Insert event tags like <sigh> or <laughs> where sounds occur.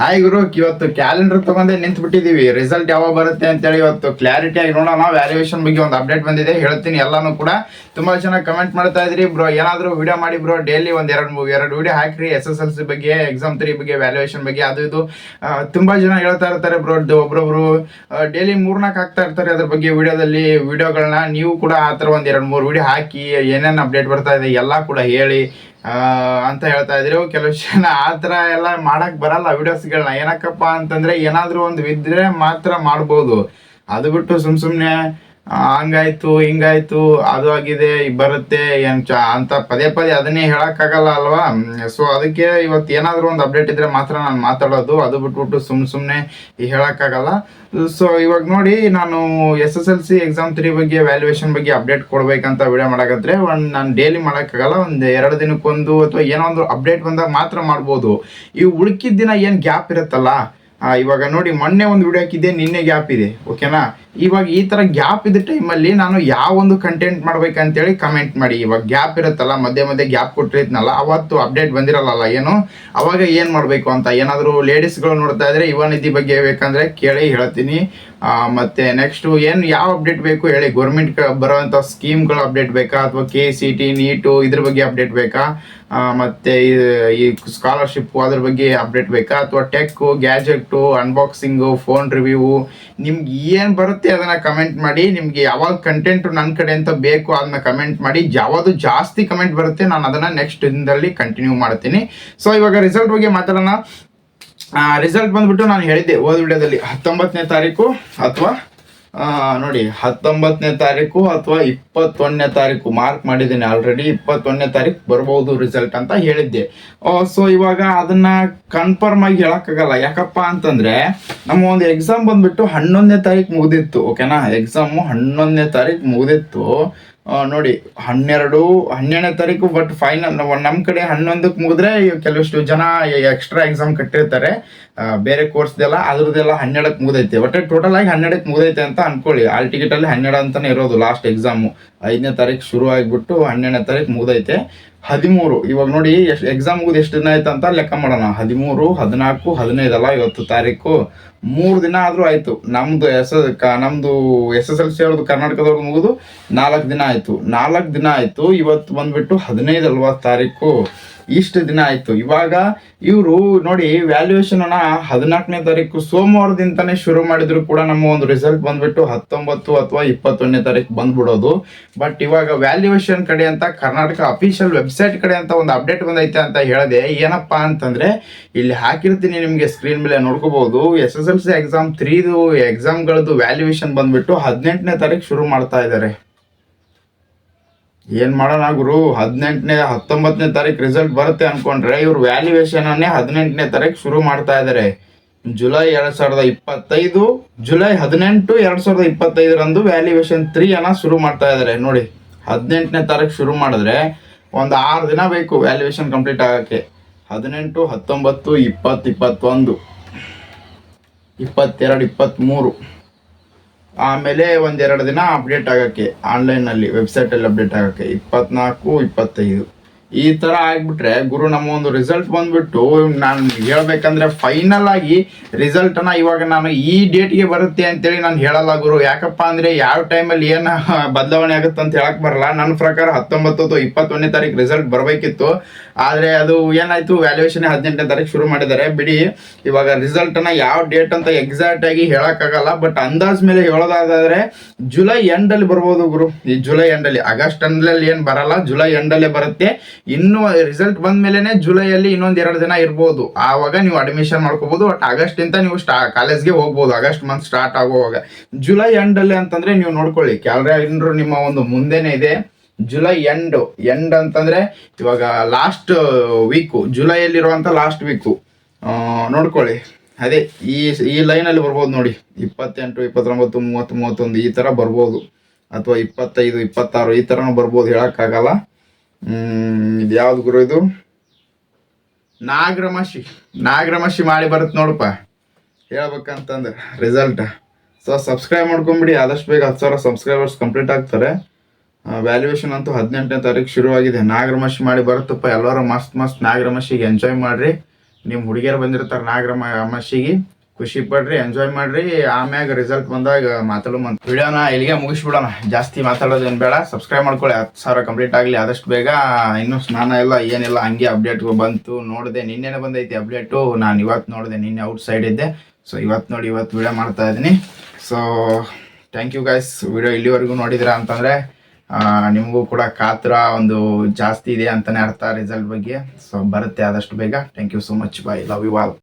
Hi ಗುರು, ಇವತ್ತು calendar ತಗೊಂಡೆ ನಿಂತು ಬಿಟ್ಟಿದೀವಿ ರಿಸಲ್ಟ್ ಯಾವಾಗ ಬರುತ್ತೆ ಅಂತೇಳಿ ಇವತ್ತು ಕ್ಲಾರಿಟಿ ಆಗಿ ನೋಡೋಣ. ವ್ಯಾಲ್ಯೂಯೇಷನ್ ಬಗ್ಗೆ ಒಂದು ಅಪ್ಡೇಟ್ ಬಂದಿದೆ. ಹೇಳ್ತೀನಿ ಎಲ್ಲಾನು ಕೂಡ. ತುಂಬಾ ಜನ ಕಮೆಂಟ್ ಮಾಡ್ತಾ ಇದ್ರಿ ಬ್ರೋ. ಏನಾದರೂ ವಿಡಿಯೋ ಮಾಡಿ ಬ್ರೋ. ಡೈಲಿ ಒಂದ್ ಎರಡು ಎರಡು ವಿಡಿಯೋ ಹಾಕ್ರಿ. ಎಸ್ ಎಸ್ ಎಲ್ ಸಿ ಬಗ್ಗೆ ಎಕ್ಸಾಮ್ ತ್ರೀ ಬಗ್ಗೆ ವ್ಯಾಲ್ಯೂಯೇಷನ್ ಬಗ್ಗೆ, ಅದು ಇದು. ತುಂಬಾ ಜನ ಹೇಳ್ತಾ ಇರ್ತಾರೆ ಬ್ರೋ. ಒಬ್ರೊಬ್ರು ಡೈಲಿ ಮೂರ್ನಾಲ್ಕು ಹಾಕ್ತಾ ಇರ್ತಾರೆ ಅದ್ರ ಬಗ್ಗೆ ವಿಡಿಯೋದಲ್ಲಿ ವಿಡಿಯೋಗಳನ್ನ ನೀವು ಕೂಡ ಆ ಥರ ಒಂದ್ ಎರಡು ಮೂರು ವಿಡಿಯೋ ಹಾಕಿ ಏನೇನು ಅಪ್ಡೇಟ್ ಬರ್ತಾ ಇದೆ ಎಲ್ಲ ಕೂಡ ಹೇಳಿ. ಅಂತ ಹೇಳ್ತಾ ಇದ್ರು. ಕೆಲವು ಜನ ಆ ಥರ ಎಲ್ಲ ಮಾಡಕ್ ಬರಲ್ಲ ವಿಡಿಯೋಸ್ಗಳನ್ನ ಏನಕ್ಕಪ್ಪ ಅಂತಂದ್ರೆ ಏನಾದರೂ ಒಂದು ಇದ್ರೆ ಮಾತ್ರ ಮಾಡ್ಬೋದು. ಅದು ಬಿಟ್ಟು ಸುಮ್ ಸುಮ್ನೆ ಆ, ಹಂಗಾಯ್ತು, ಹಿಂಗಾಯ್ತು, ಅದು ಆಗಿದೆ ಬರುತ್ತೆ, ಏನ್ ಚ, ಅಂತ ಪದೇ ಪದೇ ಅದನ್ನೇ ಹೇಳೋಕ್ಕಾಗಲ್ಲ ಅಲ್ವಾ? ಸೊ ಅದಕ್ಕೆ ಇವತ್ತು ಏನಾದರೂ ಒಂದು ಅಪ್ಡೇಟ್ ಇದ್ರೆ ಮಾತ್ರ ನಾನು ಮಾತಾಡೋದು, ಅದು ಬಿಟ್ಬಿಟ್ಟು ಸುಮ್ ಸುಮ್ನೆ ಈ ಹೇಳಕ್ಕಾಗಲ್ಲ. ಸೊ ಇವಾಗ ನೋಡಿ, ನಾನು S S L C exam three ಬಗ್ಗೆ ವ್ಯಾಲ್ಯೂಯೇಷನ್ ಬಗ್ಗೆ ಅಪ್ಡೇಟ್ ಕೊಡ್ಬೇಕಂತ ವಿಡಿಯೋ ಮಾಡಕಂದ್ರೆ, ಒಂದು ನಾನು ಡೈಲಿ ಮಾಡೋಕ್ಕಾಗಲ್ಲ, ಒಂದು ಎರಡು ದಿನಕ್ಕೊಂದು ಅಥವಾ ಏನೋ ಒಂದು ಅಪ್ಡೇಟ್ ಬಂದಾಗ ಮಾತ್ರ ಮಾಡ್ಬೋದು. ಈ ಉಳ್ಕಿದ ದಿನ ಏನು ಗ್ಯಾಪ್ ಇರುತ್ತಲ್ಲ ಇವಾಗ ನೋಡಿ ಮೊನ್ನೆ ಒಂದು ವಿಡಿಯೋ ಹಾಕಿದ್ದೆ, ನಿನ್ನೆ ಗ್ಯಾಪ್ ಇದೆ ಓಕೆನಾ ಇವಾಗ ಈ ತರ ಗ್ಯಾಪ್ ಇದ್ದ ಟೈಮಲ್ಲಿ ನಾನು ಯಾವ ಒಂದು ಕಂಟೆಂಟ್ ಮಾಡ್ಬೇಕಂತೇಳಿ ಕಮೆಂಟ್ ಮಾಡಿ. ಇವಾಗ ಗ್ಯಾಪ್ ಇರುತ್ತಲ್ಲ, ಮಧ್ಯೆ ಮಧ್ಯೆ ಗ್ಯಾಪ್ ಕೊಟ್ಟಿರ್ತೀನಲ್ಲ ಅವತ್ತು ಅಪ್ಡೇಟ್ ಬಂದಿರಲ್ಲ ಏನು? ಅವಾಗ ಏನು ಮಾಡಬೇಕು ಅಂತ? ಏನಾದರೂ ಲೇಡೀಸ್ಗಳು ನೋಡ್ತಾ ಇದ್ರೆ ಯುವ ನಿಧಿ ಬಗ್ಗೆ ಬೇಕಂದ್ರೆ ಕೇಳಿ ಹೇಳ್ತೀನಿ. ಮತ್ತೆ ನೆಕ್ಸ್ಟ್ ಏನು ಯಾವ ಅಪ್ಡೇಟ್ ಬೇಕು ಹೇಳಿ? ಗೌರ್ಮೆಂಟ್ ಬರುವಂತ ಸ್ಕೀಮ್ಗಳ ಅಪ್ಡೇಟ್ ಬೇಕಾ? ಅಥವಾ ಕೆ ಸಿ ಟಿ ನೀಟು ಇದ್ರ ಬಗ್ಗೆ ಅಪ್ಡೇಟ್ ಬೇಕಾ? ಮತ್ತೆ ಈ- ಸ್ಕಾಲರ್ಶಿಪ್ ಅದ್ರ ಬಗ್ಗೆ ಅಪ್ಡೇಟ್ ಬೇಕಾ? ಅಥವಾ tech gadget unboxing phone review ನಿಮ್ಗೆ ಏನು ಬರುತ್ತೆ ಅದನ್ನ ಕಮೆಂಟ್ ಮಾಡಿ. ನಿಮ್ಗೆ ಯಾವಾಗ ಕಂಟೆಂಟ್ ನನ್ನ ಕಡೆ ಅಂತ ಬೇಕು ಅದನ್ನ ಕಮೆಂಟ್ ಮಾಡಿ. ಯಾವುದು ಜಾಸ್ತಿ ಕಮೆಂಟ್ ಬರುತ್ತೆ, ನಾನು ಅದನ್ನ ನೆಕ್ಸ್ಟ್ ದಿನದಲ್ಲಿ ಕಂಟಿನ್ಯೂ ಮಾಡ್ತೀನಿ. ಸೊ ಇವಾಗ ರಿಸಲ್ಟ್ ಬಗ್ಗೆ ಮಾತಾಡೋಣ. ರಿಸಲ್ಟ್ ಬಂದ್ಬಿಟ್ಟು ನಾನು ಹೇಳಿದ್ದೆ ಹೋದ ವಿಡಿಯೋದಲ್ಲಿ ಹತ್ತೊಂಬತ್ತನೇ ತಾರೀಕು ಅಥವಾ ಆ, ನೋಡಿ ಹತ್ತೊಂಬತ್ತನೇ ತಾರೀಕು ಅಥವಾ ಇಪ್ಪತ್ತೊಂದನೇ ತಾರೀಕು ಮಾರ್ಕ್ ಮಾಡಿದ್ದೀನಿ ಆಲ್ರೆಡಿ ಇಪ್ಪತ್ತೊಂದನೇ ತಾರೀಕು ಬರ್ಬೋದು ರಿಸಲ್ಟ್ ಅಂತ ಹೇಳಿದ್ದೆ. ಸೊ ಇವಾಗ ಅದನ್ನ ಕನ್ಫರ್ಮ್ ಆಗಿ ಹೇಳಕ್ಕಾಗಲ್ಲ. ಯಾಕಪ್ಪ ಅಂತಂದ್ರೆ ನಮ್ಮ ಒಂದು ಎಕ್ಸಾಮ್ ಬಂದ್ಬಿಟ್ಟು ಹನ್ನೊಂದನೇ ತಾರೀಕು ಮುಗಿದಿತ್ತು ಓಕೆನಾ ಎಕ್ಸಾಮು ಹನ್ನೊಂದನೇ ತಾರೀಕು ಮುಗ್ದಿತ್ತು. ಆ, ನೋಡಿ, ಹನ್ನೆರಡು, ಹನ್ನೆರಡನೇ ತಾರೀಕು ಬಟ್ ಫೈನಲ್ ನಮ್ಮ ಕಡೆ ಹನ್ನೊಂದಕ್ಕೆ ಮುಗಿದ್ರೆ ಕೆಲವಷ್ಟು ಜನ ಎಕ್ಸ್ಟ್ರಾ ಎಕ್ಸಾಮ್ ಕಟ್ಟಿರ್ತಾರೆ. ಬೇರೆ ಕೋರ್ಸ್ದೆಲ್ಲ ಅದ್ರದ್ದೆಲ್ಲ ಹನ್ನೆರಡಕ್ಕೆ ಮುಗ್ದೈತೆ. ಒಟ್ಟೆ ಟೋಟಲ್ ಆಗಿ ಹನ್ನೆರಡಕ್ಕೆ ಮುಗ್ದೈತೆ ಅಂತ ಅನ್ಕೊಳ್ಳಿ. ಆಲ್ ಟಿಕೆಟ್ ಅಲ್ಲಿ ಹನ್ನೆರಡು ಅಂತಲೇ ಇರೋದು ಲಾಸ್ಟ್ ಎಕ್ಸಾಮು ಐದನೇ ತಾರೀಕು ಶುರು ಆಗಿಬಿಟ್ಟು ಹನ್ನೆರಡನೇ ತಾರೀಕು ಮುಗ್ದೈತೆ. ಹದಿಮೂರು. ಇವಾಗ ನೋಡಿ ಎಷ್ಟು ಎಕ್ಸಾಮ್ ಮುಗಿದು ಎಷ್ಟು ದಿನ ಆಯ್ತು ಅಂತ ಲೆಕ್ಕ ಮಾಡೋಣ. ಹದಿಮೂರು, ಹದಿನಾಲ್ಕು, ಹದಿನೈದಲ್ಲ ಇವತ್ತು ತಾರೀಕು. ಮೂರು ದಿನ ಆದ್ರೂ ಆಯ್ತು. ನಮ್ಮದು ಎಸ್ ನಮ್ದು ಎಸ್ ಎಸ್ ಎಲ್ ಸಿ ಅವ್ರದ್ದು ಕರ್ನಾಟಕದವ್ರದ್ದು ಮುಗಿದು ನಾಲ್ಕು ದಿನ ಆಯ್ತು. ನಾಲ್ಕು ದಿನ ಆಯ್ತು. ಇವತ್ತು ಬಂದ್ಬಿಟ್ಟು ಹದಿನೈದು ಅಲ್ವಾ ತಾರೀಕು. ಇಷ್ಟು ದಿನ ಆಯ್ತು. ಇವಾಗ ಇವರು ನೋಡಿ ವ್ಯಾಲ್ಯೂಯೇಷನ್ ಅನ್ನ ಹದಿನಾಲ್ಕನೇ ತಾರೀಕು ಸೋಮವಾರದಿಂದನೇ ಶುರು ಮಾಡಿದ್ರು ಕೂಡ ನಮ್ಮ ಒಂದು ರಿಸಲ್ಟ್ ಬಂದ್ಬಿಟ್ಟು ಹತ್ತೊಂಬತ್ತು ಅಥವಾ ಇಪ್ಪತ್ತೊಂದನೇ ತಾರೀಕು ಬಂದ್ಬಿಡೋದು. ಬಟ್ ಇವಾಗ ವ್ಯಾಲ್ಯೂಯೇಷನ್ ಕಡೆ ಅಂತ ಕರ್ನಾಟಕ ಅಫಿಷಿಯಲ್ ವೆಬ್ಸೈಟ್ ಕಡೆ ಅಂತ ಒಂದು ಅಪ್ಡೇಟ್ ಬಂದೈತೆ ಅಂತ ಹೇಳಿದೆ. ಏನಪ್ಪಾ ಅಂತಂದ್ರೆ ಇಲ್ಲಿ ಹಾಕಿರ್ತೀನಿ ನಿಮಗೆ ಸ್ಕ್ರೀನ್ ಮೇಲೆ ನೋಡ್ಕೋಬಹುದು S S L C exam ತ್ರೀದು ಎಕ್ಸಾಮ್ಗಳದ್ದು ವ್ಯಾಲ್ಯೂಯೇಷನ್ ಬಂದ್ಬಿಟ್ಟು ಹದಿನೆಂಟನೇ ತಾರೀಕು ಶುರು ಮಾಡ್ತಾ ಇದ್ದಾರೆ. ಏನ್ ಮಾಡೋಣ ಗುರು? ಹದಿನೆಂಟನೇ, ಹತ್ತೊಂಬತ್ತನೇ ತಾರೀಕು ರಿಸಲ್ಟ್ ಬರುತ್ತೆ ಅನ್ಕೊಂಡ್ರೆ ಇವ್ರು ವ್ಯಾಲ್ಯೂಯೇಷನ್ ಅನ್ನೇ ಹದಿನೆಂಟನೇ ತಾರೀಕು ಶುರು ಮಾಡ್ತಾ ಇದ್ದಾರೆ ಜುಲೈ ಎರಡ್ ಸಾವಿರದ ಇಪ್ಪತ್ತೈದು, ಜುಲೈ ಹದಿನೆಂಟು ಎರಡ್ ಸಾವಿರದ ಇಪ್ಪತ್ತೈದರಂದು ವ್ಯಾಲ್ಯೂಯೇಷನ್ ತ್ರೀ ಅನ್ನ ಶುರು ಮಾಡ್ತಾ ಇದ್ದಾರೆ ನೋಡಿ, ಹದಿನೆಂಟನೇ ತಾರೀಕು ಶುರು ಮಾಡಿದ್ರೆ ಒಂದು ಆರು ದಿನ ಬೇಕು ವ್ಯಾಲ್ಯೂಯೇಷನ್ ಕಂಪ್ಲೀಟ್ ಆಗಕ್ಕೆ. ಹದಿನೆಂಟು, ಹತ್ತೊಂಬತ್ತು, ಇಪ್ಪತ್ತು, ಇಪ್ಪತ್ತೊಂದು, ಇಪ್ಪತ್ತೆರಡು ಇಪ್ಪತ್ತ್ಮೂರು ಆಮೇಲೆ ಒಂದೆರಡು ದಿನ ಅಪ್ಡೇಟ್ ಆಗೋಕ್ಕೆ ಆನ್ಲೈನಲ್ಲಿ ವೆಬ್ಸೈಟಲ್ಲಿ ಅಪ್ಡೇಟ್ ಆಗೋಕ್ಕೆ ಇಪ್ಪತ್ನಾಲ್ಕು ಇಪ್ಪತ್ತೈದು. ಈ ಥರ ಆಗ್ಬಿಟ್ರೆ ಗುರು ನಮ್ಮ ಒಂದು ರಿಸಲ್ಟ್ ಬಂದ್ಬಿಟ್ಟು ನಾನು ಹೇಳ್ಬೇಕಂದ್ರೆ ಫೈನಲ್ ಆಗಿ ರಿಸಲ್ಟನ್ನು ಇವಾಗ ನಾನು ಈ ಡೇಟ್ಗೆ ಬರುತ್ತೆ ಅಂತೇಳಿ ನಾನು ಹೇಳಲ್ಲ ಗುರು. ಯಾಕಪ್ಪ ಅಂದರೆ ಯಾವ ಟೈಮಲ್ಲಿ ಏನು <laughs> ಬದಲಾವಣೆ ಆಗುತ್ತೆ ಅಂತ ಹೇಳಕ್ ಬರಲ್ಲ. ನನ್ನ ಪ್ರಕಾರ ಹತ್ತೊಂಬತ್ತು ಅಥವಾ ಇಪ್ಪತ್ತೊಂದನೇ ತಾರೀಕು ರಿಸಲ್ಟ್ ಬರಬೇಕಿತ್ತು. ಆದರೆ ಅದು ಏನಾಯ್ತು? ವ್ಯಾಲ್ಯೂಯೇಷನ್ ಹದಿನೆಂಟನೇ ತಾರೀಕು ಶುರು ಮಾಡಿದ್ದಾರೆ. ಬಿಡಿ, ಇವಾಗ ರಿಸಲ್ಟನ್ನು ಯಾವ ಡೇಟ್ ಅಂತ ಎಕ್ಸಾಕ್ಟ್ ಆಗಿ ಹೇಳಕ್ಕಾಗಲ್ಲ ಬಟ್ ಅಂದಾಜ್ ಮೇಲೆ ಹೇಳೋದಾದ್ರೆ ಜುಲೈ ಎಂಡಲ್ಲಿ ಬರ್ಬೋದು ಗುರು. ಈ ಜುಲೈ ಎಂಡಲ್ಲಿ ಆಗಸ್ಟ್ ಎಂಡಲ್ಲಿ ಏನು ಬರಲ್ಲ. ಜುಲೈ ಎಂಡಲ್ಲೇ ಬರುತ್ತೆ. ಇನ್ನು ರಿಸಲ್ಟ್ ಬಂದ ಮೇಲೆನೆ ಜುಲೈಯಲ್ಲಿ ಇನ್ನೊಂದ್ ಎರಡು ದಿನ ಇರ್ಬೋದು. ಆವಾಗ ನೀವು ಅಡ್ಮಿಷನ್ ಮಾಡ್ಕೋಬಹುದು ಬಟ್ ಆಗಸ್ಟ್ ಇಂದ ನೀವು ಸ್ಟಾ, ಕಾಲೇಜ್ಗೆ ಹೋಗ್ಬೋದು. ಆಗಸ್ಟ್ ಮಂತ್ ಸ್ಟಾರ್ಟ್ ಆಗುವಾಗ. ಜುಲೈ ಎಂಡಲ್ಲಿ ಅಂತಂದ್ರೆ ನೀವು ನೋಡ್ಕೊಳ್ಳಿ ಕ್ಯಾಲ್ರಂಡ್ರು ನಿಮ್ಮ ಒಂದು ಮುಂದೆನೆ ಇದೆ. ಜುಲೈ ಎಂಡ್ ಎಂಡ್ ಅಂತಂದ್ರೆ ಇವಾಗ ಲಾಸ್ಟ್ ವೀಕು ಜುಲೈಯಲ್ಲಿರುವಂತ ಲಾಸ್ಟ್ ವೀಕು ನೋಡ್ಕೊಳ್ಳಿ. ಅದೇ, ಈ ಈ ಲೈನಲ್ಲಿ ಬರ್ಬೋದು ನೋಡಿ. ಇಪ್ಪತ್ತೆಂಟು, ಇಪ್ಪತ್ತೊಂಬತ್ತು, ಮೂವತ್ತು, ಮೂವತ್ತೊಂದು ಈ ಥರ ಬರ್ಬೋದು. ಅಥವಾ ಇಪ್ಪತ್ತೈದು, ಇಪ್ಪತ್ತಾರು ಈ ಥರನೂ ಬರ್ಬೋದು ಹೇಳೋಕ್ಕಾಗಲ್ಲ. ಇದು ಯಾವ್ದು ಗುರು ಇದು? ನಾಗರಮಶಿ. ನಾಗರಮಶಿ ಮಾಡಿ ಬರುತ್ತೆ ನೋಡಪ್ಪ. ಹೇಳ್ಬೇಕಂತಂದ್ರೆ ರಿಸಲ್ಟ್ ಸೊ ಸಬ್ಸ್ಕ್ರೈಬ್ ಮಾಡ್ಕೊಂಬಿಡಿ. ಆದಷ್ಟು ಬೇಗ ಹತ್ತು ಸಾವಿರ ಸಬ್ಸ್ಕ್ರೈಬರ್ಸ್ ಕಂಪ್ಲೀಟ್ ಆಗ್ತಾರೆ. ವ್ಯಾಲ್ಯೂಯೇಷನ್ ಅಂತೂ ಹದಿನೆಂಟನೇ ತಾರೀಕು ಶುರುವಾಗಿದೆ. ನಾಗರಮಶಿ ಮಾಡಿ ಬರುತ್ತಪ್ಪ. ಎಲ್ಲರೂ ಮಸ್ತ್ ಮಸ್ತ್ ನಾಗರಮಶಿಗೆ ಎಂಜಾಯ್ ಮಾಡ್ರಿ. ನಿಮ್ಮ ಹುಡುಗಿಯರು ಬಂದಿರ್ತಾರೆ ನಾಗರಮಶಿಗೆ. ಅಮಾಸಿಗೆ ಖುಷಿ ಪಡ್ರಿ ಎಂಜಾಯ್ ಮಾಡ್ರಿ. ಆಮ್ಯಾಗ ರಿಸಲ್ಟ್ ಬಂದಾಗ ಮಾತಾಡೋ ಮಂತ್ ವಿಡಿಯೋನ ಇಲ್ಲಿಗೆ ಮುಗಿಸ್ಬಿಡೋಣ. ಜಾಸ್ತಿ ಮಾತಾಡೋದೇನು ಬೇಡ. ಸಬ್ಸ್ಕ್ರೈಬ್ ಮಾಡ್ಕೊಳ್ಳಿ. ಹತ್ತು ಸಾವಿರ ಕಂಪ್ಲೀಟ್ ಆಗಲಿ, ಆದಷ್ಟು ಬೇಗ. ಇನ್ನೂ ಸ್ನಾನ ಇಲ್ಲ, ಏನಿಲ್ಲ, ಹಂಗೆ ಅಪ್ಡೇಟ್ ಬಂತು. ನೋಡಿದೆ, ನಿನ್ನೆನೇ ಬಂದೈತಿ ಅಪ್ಡೇಟು ನಾನು ಇವತ್ತು ನೋಡಿದೆ, ನಿನ್ನೆ ಔಟ್ ಸೈಡ್ ಇದ್ದೆ. ಸೊ ಇವತ್ತು ನೋಡಿ ಇವತ್ತು ವಿಡಿಯೋ ಮಾಡ್ತಾ ಇದ್ದೀನಿ. So thank you guys video ಇಲ್ಲಿವರೆಗೂ ನೋಡಿದಿರಾ ಅಂತಂದರೆ ನಿಮಗೂ ಕೂಡ ಕಾತರ ಒಂದು ಜಾಸ್ತಿ ಇದೆ ಅಂತಲೇ ಅರ್ಥ ರಿಸಲ್ಟ್ ಬಗ್ಗೆ. ಸೊ ಬರುತ್ತೆ ಆದಷ್ಟು ಬೇಗ. Thank you so much bye love you all